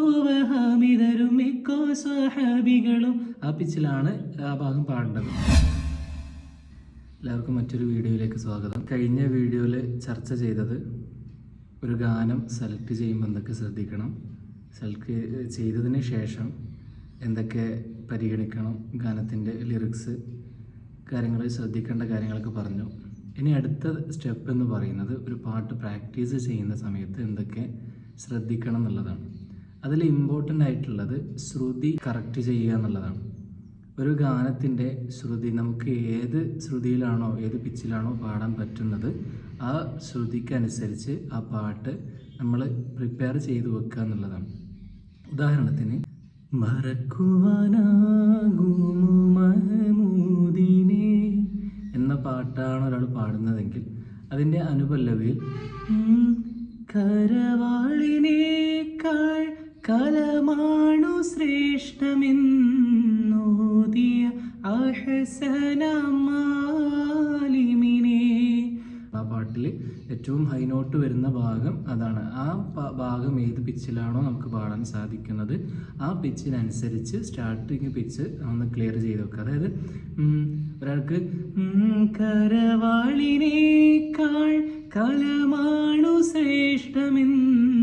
തക്കോവഹാമിതരും മിക്കോ സഹാബികളും ആ പിച്ചിലാണ് ആ ഭാഗം പാടേണ്ടത്. എല്ലാവർക്കും മറ്റൊരു വീഡിയോയിലേക്ക് സ്വാഗതം. കഴിഞ്ഞ വീഡിയോയിൽ ചർച്ച ചെയ്തത് ഒരു ഗാനം സെലക്ട് ചെയ്യുമ്പോൾ എന്തൊക്കെ ശ്രദ്ധിക്കണം സെലക്ട് ചെയ്തതിന് ശേഷം എന്തൊക്കെ പരിഗണിക്കണം ഗാനത്തിന്റെ ലിറിക്സ് കാര്യങ്ങൾ ശ്രദ്ധിക്കേണ്ട കാര്യങ്ങളൊക്കെ പറഞ്ഞു. ഇനി അടുത്ത സ്റ്റെപ്പ് എന്ന് പറയുന്നത് ഒരു പാട്ട് പ്രാക്ടീസ് ചെയ്യുന്ന സമയത്ത് എന്തൊക്കെ ശ്രദ്ധിക്കണം എന്നുള്ളതാണ്. അതിൽ ഇമ്പോർട്ടന്റ് ആയിട്ടുള്ളത് ശ്രുതി കറക്റ്റ് ചെയ്യുക എന്നുള്ളതാണ്. ഒരു ഗാനത്തിന്റെ ശ്രുതി നമുക്ക് ഏത് ശ്രുതിയിലാണോ ഏത് പിച്ചിലാണോ പാടാൻ പറ്റുന്നത് ആ ശ്രുതിക്കനുസരിച്ച് ആ പാട്ട് നമ്മൾ പ്രിപ്പയർ ചെയ്ത് വെക്കുക എന്നുള്ളതാണ്. ഉദാഹരണത്തിന് മഹമൂദിനെ എന്ന പാട്ടാണ് ഒരാൾ പാടുന്നതെങ്കിൽ അതിന്റെ അനുപല്ലവിയിൽ കരവാളിനേക്കാൾ കലമാണു ശ്രേഷ്ഠമെന്നോതിയ അഹസനമാലിമിനെ ആ പാട്ടിൽ ഏറ്റവും ഹൈ നോട്ട് വരുന്ന ഭാഗം അതാണ്. ആ ഭാഗം ഏത് പിച്ചിലാണോ നമുക്ക് പാടാൻ സാധിക്കുന്നത്. ആ പിച്ചിനനുസരിച്ച് സ്റ്റാർട്ടിങ് പിച്ച് ഒന്ന് ക്ലിയർ ചെയ്ത് വെക്കുക അതായത് ഒരാൾക്ക് കരവാളിനേക്കാൾ കലമാണു ശ്രേഷ്ഠമെന്ന്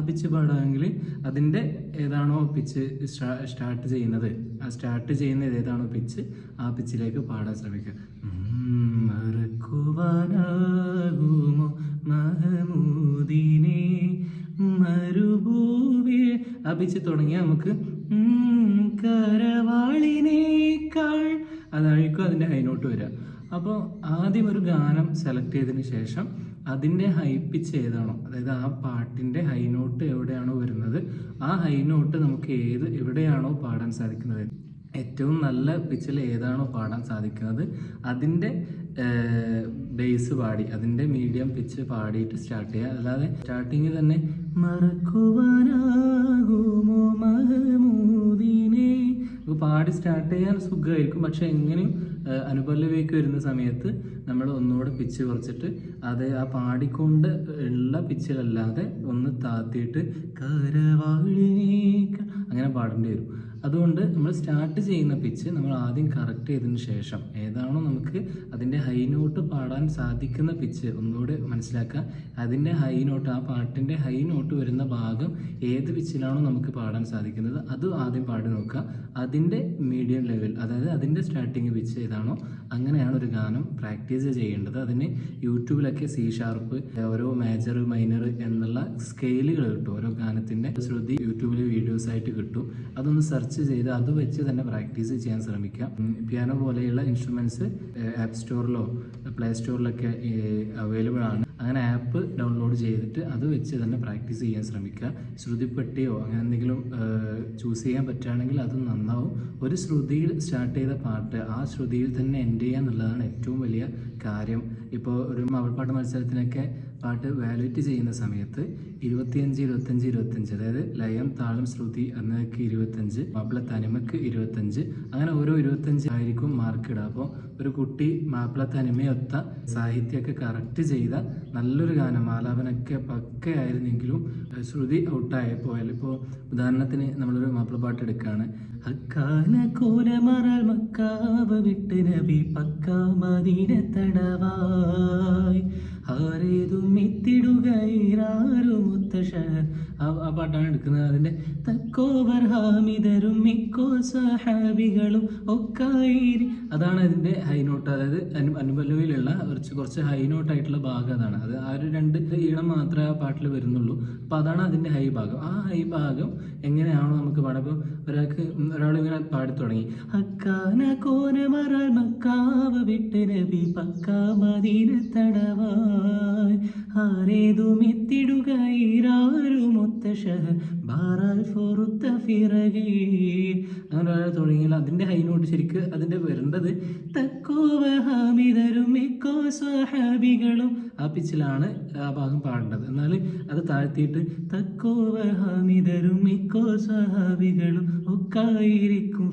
ആ പിച്ച് പാടാമെങ്കിൽ അതിന്റെ ഏതാണോ പിച്ച് സ്റ്റാർട്ട് ചെയ്യുന്നത്. ആ സ്റ്റാർട്ട് ചെയ്യുന്നത് ഏതാണോ പിച്ച് ആ പിച്ചിലേക്ക് പാടാൻ ശ്രമിക്കുക. മറക്കുവാനാകുമോ മഹമൂദിനെ? മരുഭൂവി ആ പിച്ച് തുടങ്ങിയാൽ നമുക്ക് കരവാളിനേക്കാൾ അതായിരിക്കും അതിന്റെ ഹൈനോട്ട് വരിക. അപ്പോൾ ആദ്യം ഒരു ഗാനം സെലക്ട് ചെയ്തതിന് ശേഷം അതിന്റെ ഹൈ പിച്ച് ഏതാണോ അതായത് ആ പാട്ടിന്റെ ഹൈ നോട്ട് എവിടെയാണോ വരുന്നത്? ആ ഹൈ നോട്ട് നമുക്ക് ഏത് എവിടെയാണോ പാടാൻ സാധിക്കുന്നത്? ഏറ്റവും നല്ല പിച്ചിൽ ഏതാണോ പാടാൻ സാധിക്കുന്നത്? അതിന്റെ ബേസ് പാടി അതിന്റെ മീഡിയം പിച്ച് പാടിയിട്ട് സ്റ്റാർട്ട് ചെയ്യുക. അല്ലാതെ സ്റ്റാർട്ടിങ്ങിൽ തന്നെ മറക്കുവാനാകുമോ മഹമൂദിനെ? പാടി സ്റ്റാർട്ട് ചെയ്യാൻ സുഖമായിരിക്കും. പക്ഷെ എങ്ങനെയും ഏഹ്, അനുപല്ലവിക്ക് വരുന്ന സമയത്ത് നമ്മൾ ഒന്നുകൂടെ പിച്ച് കുറച്ചിട്ട് അത് ആ പാടിക്കൊണ്ട് ഉള്ള പിച്ചിലല്ലാതെ ഒന്ന് താത്തിയിട്ട് കരവാഴി അങ്ങനെ പാടേണ്ടി വരും. അതുകൊണ്ട് നമ്മൾ സ്റ്റാർട്ട് ചെയ്യുന്ന പിച്ച് നമ്മൾ ആദ്യം കറക്റ്റ് ചെയ്തതിന് ശേഷം ഏതാണോ നമുക്ക് അതിന്റെ ഹൈ നോട്ട് പാടാൻ സാധിക്കുന്ന പിച്ച് ഒന്നുകൂടെ മനസ്സിലാക്കുക. അതിന്റെ ഹൈ നോട്ട് ആ പാട്ടിന്റെ ഹൈ നോട്ട് വരുന്ന ഭാഗം ഏത് പിച്ചിലാണോ നമുക്ക് പാടാൻ സാധിക്കുന്നത് അത് ആദ്യം പാടി നോക്കുക. അതിന്റെ മീഡിയം ലെവൽ അതായത് അതിന്റെ സ്റ്റാർട്ടിങ് പിച്ച് ഏതാണോ അങ്ങനെയാണ് ഒരു ഗാനം പ്രാക്ടീസ് ചെയ്യേണ്ടത്. അതിന് യൂട്യൂബിലൊക്കെ സി ഷാർപ്പ് ഓരോ മേജർ മൈനർ എന്നുള്ള സ്കെയിലുകൾ കിട്ടും. ഓരോ ഗാനത്തിന്റെ ശ്രുതി യൂട്യൂബിൽ വീഡിയോസ് ആയിട്ട് കിട്ടും. അതൊന്ന് സെർച്ച് ചെയ്ത് അത് വെച്ച് തന്നെ പ്രാക്ടീസ് ചെയ്യാൻ ശ്രമിക്കാം. പിയാനോ പോലെയുള്ള ഇൻസ്ട്രുമെന്റ്സ് ആപ്പ് സ്റ്റോറിലോ പ്ലേ സ്റ്റോറിലൊക്കെ അവൈലബിൾ ആണ്. അങ്ങനെ ആപ്പ് ഡൗൺലോഡ് ചെയ്തിട്ട് അത് വെച്ച് തന്നെ പ്രാക്ടീസ് ചെയ്യാൻ ശ്രമിക്കുക. ശ്രുതിപ്പെട്ടിയോ അങ്ങനെ എന്തെങ്കിലും ചൂസ് ചെയ്യാൻ പറ്റുകയാണെങ്കിൽ അത് നന്നാവും. ഒരു ശ്രുതിയിൽ സ്റ്റാർട്ട് ചെയ്ത പാട്ട് ആ ശ്രുതിയിൽ തന്നെ എൻഡ് ചെയ്യുക എന്നുള്ളതാണ് ഏറ്റവും വലിയ കാര്യം. ഇപ്പോൾ ഒരു മാവൾപ്പാട്ട് മത്സരത്തിനൊക്കെ പാട്ട് വാലുവേറ്റ് ചെയ്യുന്ന സമയത്ത് ഇരുപത്തിയഞ്ച് ഇരുപത്തഞ്ച് ഇരുപത്തഞ്ച് അതായത് ലയം താളം ശ്രുതി എന്നതൊക്കെ ഇരുപത്തഞ്ച് മാപ്പിള തനിമക്ക് ഇരുപത്തഞ്ച് അങ്ങനെ ഓരോ ഇരുപത്തഞ്ച് ആയിരിക്കും മാർക്ക് ഇടുക. അപ്പോൾ ഒരു കുട്ടി മാപ്പിള തനിമയൊത്ത സാഹിത്യമൊക്കെ കറക്റ്റ് ചെയ്ത നല്ലൊരു ഗാനം ആലാപനമൊക്കെ പക്കയായിരുന്നെങ്കിലും ആയിരുന്നെങ്കിലും ശ്രുതി ഔട്ടായ പോയാൽ ഇപ്പോൾ ഉദാഹരണത്തിന് നമ്മളൊരു മാപ്പിള പാട്ട് എടുക്കുകയാണ്. അക്കാന കോലമറാൽ മക്കാവ് വിട്ട് നബി പക്ക മദീന തടവായി ആ പാട്ടാണ് എടുക്കുന്നത്. അതിന്റെ തക്കോവർ ഹാമിതരും മിക്കോ സഹാബികളും ഒക്കായിരി. അതാണ് അതിന്റെ ഹൈ നോട്ട്. അതായത് അനു കുറച്ച് കുറച്ച് ഹൈ നോട്ട് ആയിട്ടുള്ള ഭാഗം അതാണ്. അത് ആ ഒരു രണ്ട് ഈണം മാത്രമേ ആ പാട്ടിൽ വരുന്നുള്ളൂ. അപ്പോൾ അതാണ് അതിന്റെ ഹൈ ഭാഗം. ആ ഹൈ ഭാഗം എങ്ങനെയാണോ നമുക്ക് പാടാം. ഇപ്പോൾ ഒരാൾക്ക് ഒരാൾ ഇങ്ങനെ പാടി തുടങ്ങി. അക്കാന കോന മറ മക്കാവ വിട്ട് നബി പക്കാ മദീന തടവായി ആരേതും എത്തിടുകയിരാരും ഒത്ത ഷഹർ ബാറാൽ ഫൊറുത്ത ഫിറകി ശരിക്ക് അതിന്റെ വരേണ്ടത് തക്കോവ ഇക്കോ മിക്കോ സ്വഹാബികളും ആ പിച്ചിലാണ് ആ ഭാഗം പാടേണ്ടത്. എന്നാൽ അത് താഴ്ത്തിയിട്ട് തക്കോവ ഇക്കോ മിക്കോ സ്വഹാബികളും ഒക്കായിരിക്കും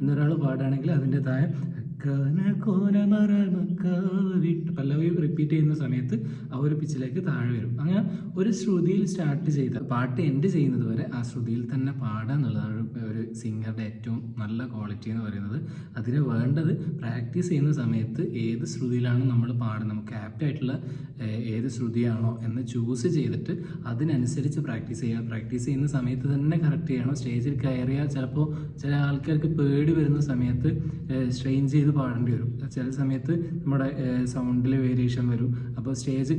എന്നൊരാൾ പാടുകയാണെങ്കിൽ അതിന്റെ പല്ലവി റിപ്പീറ്റ് ചെയ്യുന്ന സമയത്ത് ആ ഒരു പിച്ചിലേക്ക് താഴെ വരും. അങ്ങനെ ഒരു ശ്രുതിയിൽ സ്റ്റാർട്ട് ചെയ്ത പാട്ട് എൻഡ് ചെയ്യുന്നത് വരെ ആ ശ്രുതിയിൽ തന്നെ പാടുക എന്നുള്ളതാണ് ഒരു- ഒരു സിംഗറുടെ ഏറ്റവും നല്ല ക്വാളിറ്റി എന്ന് പറയുന്നത്. അതിന് വേണ്ടത് പ്രാക്ടീസ് ചെയ്യുന്ന സമയത്ത് ഏത് ശ്രുതിയിലാണ് നമ്മൾ പാടുന്നത് നമുക്ക് ആപ്റ്റ് ആയിട്ടുള്ള ഏത് ശ്രുതിയാണോ എന്ന് ചൂസ് ചെയ്തിട്ട് അതിനനുസരിച്ച് പ്രാക്ടീസ് ചെയ്യുക. പ്രാക്ടീസ് ചെയ്യുന്ന സമയത്ത് തന്നെ കറക്റ്റ് ചെയ്യണം. സ്റ്റേജിൽ കയറിയാൽ ചിലപ്പോൾ ചില ആൾക്കാർക്ക് പേടി വരുന്ന സമയത്ത് സ്ട്രെയിൻ ചെയ്ത് പാടേണ്ടി വരും. ചില സമയത്ത് നമ്മുടെ സൗണ്ടിൽ വേരിയേഷൻ വരും. അപ്പോൾ സ്റ്റേജ്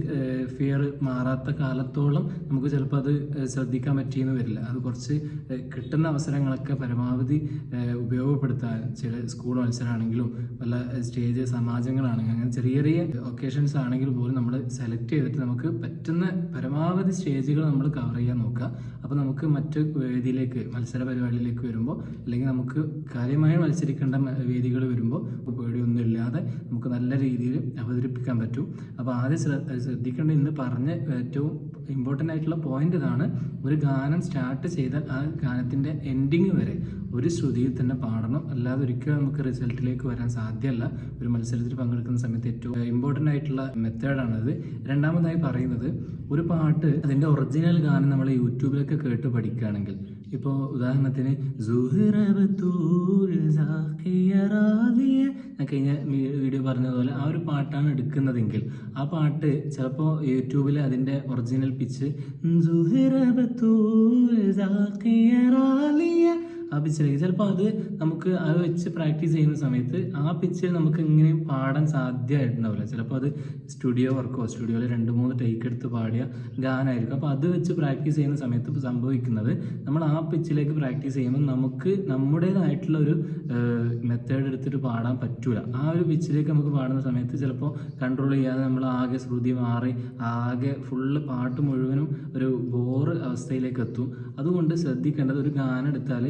ഫിയർ മാറാത്ത കാലത്തോളം നമുക്ക് ചിലപ്പോൾ അത് ശ്രദ്ധിക്കാൻ പറ്റിയെന്ന് വരില്ല. അത് കുറച്ച് കിട്ടുന്ന അവസരങ്ങളൊക്കെ പരമാവധി ഉപയോഗപ്പെടുത്താൻ ചില സ്കൂൾ മത്സരമാണെങ്കിലും വല്ല സ്റ്റേജ് സമാജങ്ങളാണെങ്കിലും അങ്ങനെ ചെറിയ ചെറിയ ഒക്കേഷൻസ് ആണെങ്കിൽ പോലും നമ്മൾ സെലക്ട് ചെയ്തിട്ട് നമുക്ക് പറ്റുന്ന പരമാവധി സ്റ്റേജുകൾ നമ്മൾ കവർ ചെയ്യാൻ നോക്കുക. അപ്പോൾ നമുക്ക് മറ്റ് വേദിയിലേക്ക് മത്സര പരിപാടിയിലേക്ക് വരുമ്പോൾ അല്ലെങ്കിൽ നമുക്ക് കാര്യമായി മത്സരിക്കേണ്ട വേദികൾ വരുമ്പോൾ പേടിയൊന്നും ഇല്ലാതെ നമുക്ക് നല്ല രീതിയിൽ അവതരിപ്പിക്കാൻ പറ്റും. അപ്പോൾ ആദ്യം ശ്ര- ശ്രദ്ധിക്കേണ്ട ഇന്ന് പറഞ്ഞ ഏറ്റവും ഇമ്പോർട്ടന്റ് ആയിട്ടുള്ള പോയിന്റ് ഇതാണ്. ഒരു ഗാനം സ്റ്റാർട്ട് ചെയ്താൽ ആ ഗാനത്തിന്റെ എൻഡിങ് വരെ ഒരു ശ്രുതിയിൽ തന്നെ പാടണം. അല്ലാതെ ഒരിക്കലും നമുക്ക് റിസൾട്ടിലേക്ക് വരാൻ സാധ്യമല്ല. ഒരു മത്സരത്തിൽ പങ്കെടുക്കുന്ന സമയത്ത് ഏറ്റവും ഇമ്പോർട്ടന്റ് ആയിട്ടുള്ള മെത്തേഡാണത് രണ്ടാമതായി പറയുന്നത് ഒരു പാട്ട് അതിന്റെ ഒറിജിനൽ ഗാനം നമ്മൾ യൂട്യൂബിലൊക്കെ കേട്ട് പഠിക്കുകയാണെങ്കിൽ. ഇപ്പോൾ ഉദാഹരണത്തിന് ഞാൻ കഴിഞ്ഞ വീഡിയോ പറഞ്ഞതുപോലെ ആ ഒരു പാട്ടാണ് എടുക്കുന്നതെങ്കിൽ ആ പാട്ട് ചിലപ്പോൾ യൂട്യൂബിൽ അതിന്റെ ഒറിജിനൽ പിച്ച് സുഹ്റബത്തൂർ സാഖിയ റാദിയ ആ പിച്ചിലേക്ക്. ചിലപ്പോൾ അത് നമുക്ക് അത് വെച്ച് പ്രാക്ടീസ് ചെയ്യുന്ന സമയത്ത് ആ പിച്ചിൽ നമുക്ക് ഇങ്ങനെ പാടാൻ സാധ്യമായിട്ടുണ്ടാവില്ല. ചിലപ്പോൾ അത് സ്റ്റുഡിയോ വർക്കോ സ്റ്റുഡിയോയിൽ രണ്ട് മൂന്ന് ടേക്ക് എടുത്ത് പാടിയ ഗാനമായിരിക്കും അപ്പോൾ അത് വെച്ച് പ്രാക്ടീസ് ചെയ്യുന്ന സമയത്ത് സംഭവിക്കുന്നത് നമ്മൾ ആ പിച്ചിലേക്ക് പ്രാക്ടീസ് ചെയ്യുമ്പോൾ നമുക്ക് നമ്മുടേതായിട്ടുള്ള ഒരു മെത്തേഡ് എടുത്തിട്ട് പാടാൻ പറ്റൂല. ആ ഒരു പിച്ചിലേക്ക് നമുക്ക് പാടുന്ന സമയത്ത് ചിലപ്പോൾ കൺട്രോൾ ചെയ്യാതെ നമ്മൾ ആകെ ശ്രുതി മാറി ആകെ ഫുള്ള് പാട്ട് മുഴുവനും ഒരു ബോറ് അവസ്ഥയിലേക്ക് എത്തും. അതുകൊണ്ട് ശ്രദ്ധിക്കേണ്ടത് ഒരു ഗാനം എടുത്താൽ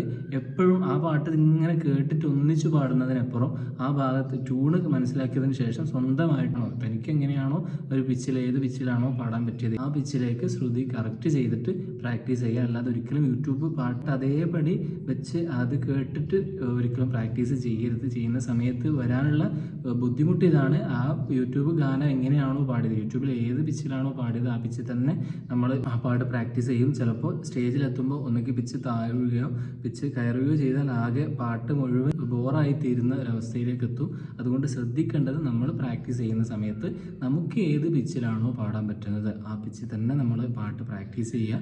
എപ്പോഴും ആ പാട്ട് ഇങ്ങനെ കേട്ടിട്ട് ഒന്നിച്ചു പാടുന്നതിനപ്പുറം ആ ഭാഗത്ത് ട്യൂണ് മനസ്സിലാക്കിയതിന് ശേഷം സ്വന്തമായിട്ടാണോ തനിക്ക് എങ്ങനെയാണോ ഒരു പിച്ചിൽ ഏത് പിച്ചിലാണോ പാടാൻ പറ്റിയത്? ആ പിച്ചിലേക്ക് ശ്രുതി കറക്റ്റ് ചെയ്തിട്ട് പ്രാക്ടീസ് ചെയ്യുക. അല്ലാതെ ഒരിക്കലും യൂട്യൂബ് പാട്ട് അതേപടി വെച്ച് അത് കേട്ടിട്ട് ഒരിക്കലും പ്രാക്ടീസ് ചെയ്യരുത്. ചെയ്യുന്ന സമയത്ത് വരാനുള്ള ബുദ്ധിമുട്ട് ഇതാണ്. ആ യൂട്യൂബ് ഗാനം എങ്ങനെയാണോ പാടിയത്? യൂട്യൂബിൽ ഏത് പിച്ചിലാണോ പാടിയത്? ആ പിച്ചിൽ തന്നെ നമ്മൾ ആ പാട്ട് പ്രാക്ടീസ് ചെയ്യും. ചിലപ്പോൾ സ്റ്റേജിലെത്തുമ്പോൾ ഒന്നുകിൽ പിച്ച് താഴുകയോ പിച്ച് കയറുകയോ ചെയ്താൽ ആകെ പാട്ട് മുഴുവൻ ബോറായി തീരുന്ന ഒരവസ്ഥയിലേക്ക് എത്തും അതുകൊണ്ട് ശ്രദ്ധിക്കേണ്ടത് നമ്മൾ പ്രാക്ടീസ് ചെയ്യുന്ന സമയത്ത് നമുക്ക് ഏത് പിച്ചിലാണോ പാടാൻ പറ്റുന്നത്. ആ പിച്ചിൽ തന്നെ നമ്മൾ പാട്ട് പ്രാക്ടീസ് ചെയ്യുക.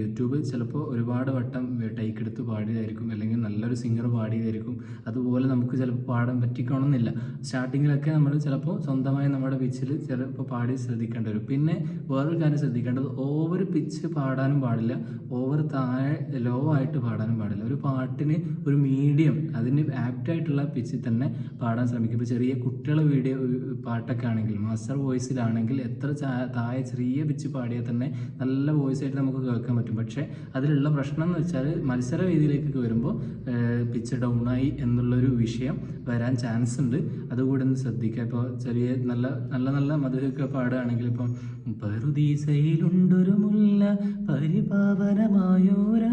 യൂട്യൂബ് ചിലപ്പോൾ ഒരുപാട് വട്ടം ടൈക്ക് എടുത്ത് പാടിയതായിരിക്കും. അല്ലെങ്കിൽ നല്ലൊരു സിംഗർ പാടിയതായിരിക്കും. അതുപോലെ നമുക്ക് ചിലപ്പോൾ പാടാൻ പറ്റിക്കണമെന്നില്ല. സ്റ്റാർട്ടിങ്ങിലൊക്കെ നമ്മൾ ചിലപ്പോൾ സ്വന്തമായി നമ്മുടെ പിച്ചിൽ ചിലപ്പോൾ പാടി ശ്രദ്ധിക്കേണ്ടി വരും. പിന്നെ വേറൊരു കാര്യം ശ്രദ്ധിക്കേണ്ടത് ഓവർ പിച്ച് പാടാനും പാടില്ല. ഓവർ താഴെ ലോ ആയിട്ട് പാടാനും പാടില്ല. ഒരു പാട്ടിന് ഒരു മീഡിയം അതിന് ആപ്റ്റ് ആയിട്ടുള്ള പിച്ചിൽ തന്നെ പാടാൻ ശ്രമിക്കും. ഇപ്പോൾ ചെറിയ കുട്ടികളെ വീഡിയോ പാട്ടൊക്കെ ആണെങ്കിൽ മാസ്റ്റർ വോയിസിലാണെങ്കിൽ എത്ര താഴെ ചെറിയ പിച്ച് പാടിയാൽ തന്നെ നല്ല വോയിസ് ആയിട്ട് നമുക്ക് കേൾക്കാൻ പറ്റും. പക്ഷേ അതിലുള്ള പ്രശ്നം എന്ന് വെച്ചാൽ മത്സര വേദിയിലേക്കൊക്കെ വരുമ്പോൾ പിച്ച് ഡൗൺ ആയി എന്നുള്ളൊരു വിഷയം വരാൻ ചാൻസ് ഉണ്ട്. അതുകൂടെ ഒന്ന് ശ്രദ്ധിക്കുക. ഇപ്പോൾ ചെറിയ നല്ല നല്ല നല്ല മധുരമൊക്കെ പാടുകയാണെങ്കിൽ ഇപ്പം പറുദീസയിലുണ്ടൊരു മുല്ല പരിപാവനമായോര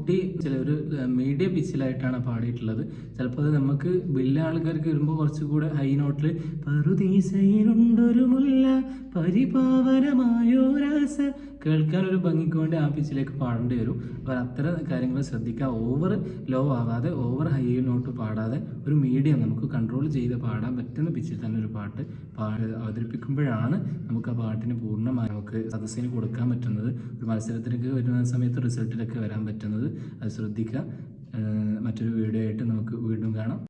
കുട്ടി ചില ഒരു മീഡിയ പിച്ചിലായിട്ടാണ് പാടിയിട്ടുള്ളത്. ചിലപ്പോൾ അത് നമുക്ക് വലിയ ആൾക്കാർക്ക് വരുമ്പോൾ കുറച്ചുകൂടെ ഹൈ നോട്ടിൽ പറുദീസയിലുണ്ടൊരു മുല്ല പരിപാവനമായോരാസ കേൾക്കാൻ ഒരു ഭംഗിക്ക് വേണ്ടി ആ പിച്ചിലേക്ക് പാടേണ്ടി വരും. അപ്പോൾ അത്തരം കാര്യങ്ങൾ ശ്രദ്ധിക്കുക. ഓവർ ലോ ആവാതെ ഓവർ ഹൈ നോട്ട് പാടാതെ ഒരു മീഡിയം നമുക്ക് കൺട്രോൾ ചെയ്ത് പാടാൻ പറ്റുന്ന പിച്ചിൽ തന്നെ ഒരു പാട്ട് പാട് അവതരിപ്പിക്കുമ്പോഴാണ് നമുക്ക് ആ പാട്ടിന് പൂർണമായി നമുക്ക് സദസ്സിന് കൊടുക്കാൻ പറ്റുന്നത്. ഒരു മത്സരത്തിലേക്ക് വരുന്ന സമയത്ത് റിസൾട്ടിലൊക്കെ വരാൻ പറ്റുന്നത്. അത് ശ്രദ്ധിക്കുക. മറ്റൊരു വീഡിയോ ആയിട്ട് നമുക്ക് വീണ്ടും കാണാം.